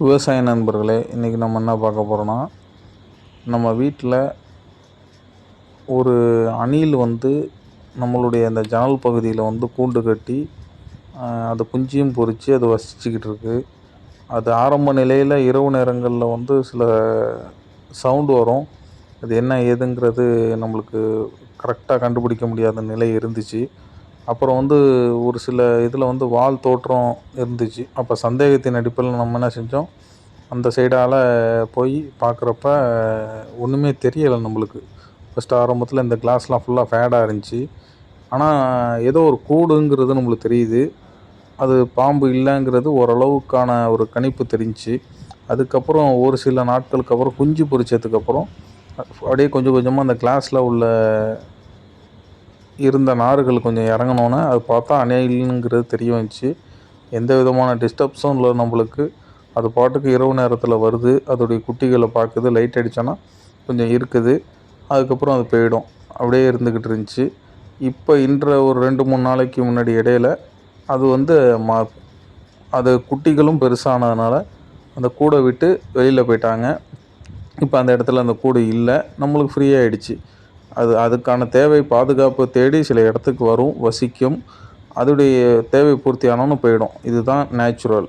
விவசாய நண்பர்களே இன்றைக்கி நம்ம என்ன பார்க்க போகிறோன்னா நம்ம வீட்டில் ஒரு அணில் வந்து நம்மளுடைய அந்த ஜன்னல் பகுதியில் வந்து கூண்டு கட்டி அது குஞ்சியும் பொரித்து அது வசிச்சுக்கிட்டு இருக்கு. அது ஆரம்ப நிலையில் இரவு நேரங்களில் வந்து சில சவுண்டு வரும். அது என்ன ஏதுங்கிறது நம்மளுக்கு கரெக்டாக கண்டுபிடிக்க முடியாத நிலை இருந்துச்சு. அப்புறம் வந்து ஒரு சில இதில் வந்து வால் தோற்றம் இருந்துச்சு. அப்போ சந்தேகத்தின் அடிப்படையில் நம்ம என்ன செஞ்சோம்? அந்த சைடால் போய் பார்க்குறப்ப ஒன்றுமே தெரியலை நம்மளுக்கு. ஃபஸ்ட்டு ஆரம்பத்தில் இந்த கிளாஸ்லாம் ஃபுல்லாக ஃபேடாக இருந்துச்சு. ஆனால் ஏதோ ஒரு கூடுங்கிறது நம்மளுக்கு தெரியுது. அது பாம்பு இல்லைங்கிறது ஓரளவுக்கான ஒரு கணிப்பு தெரிஞ்சு அதுக்கப்புறம் ஒரு சில நாட்களுக்கு அப்புறம் குஞ்சு பொறிச்சதுக்கப்புறம் அப்படியே கொஞ்சம் கொஞ்சமாக அந்த கிளாஸில் உள்ள இருந்த நார்கள் கொஞ்சம் இறங்குனோன்னே அது பார்த்தா அணையிலுங்கிறது தெரிய வந்துச்சு. எந்த விதமான டிஸ்டர்ப்ஸும் இல்லை நம்மளுக்கு. அது பாட்டுக்கு இரவு நேரத்தில் வருது அதோடைய குட்டிகளை பார்க்குது லைட் அடித்தோன்னா கொஞ்சம் இருக்குது அதுக்கப்புறம் அது போயிடும். அப்படியே இருந்துக்கிட்டு இருந்துச்சு. இப்போ இன்ற ஒரு ரெண்டு மூணு நாளைக்கு முன்னாடி இடையில அது வந்து மா அது குட்டிகளும் பெருசானதுனால அந்த கூடை விட்டு வெளியில் போயிட்டாங்க. இப்போ அந்த இடத்துல அந்த கூடு இல்லை. நம்மளுக்கு ஃப்ரீயாகிடுச்சு அது அதுக்கான தேவை பாதுகாப்பு தேடி சில இடத்துக்கு வரும் வசிக்கும். அதோடைய தேவை பூர்த்தி ஆனோன்னு போயிடும். இதுதான் நேச்சுரல்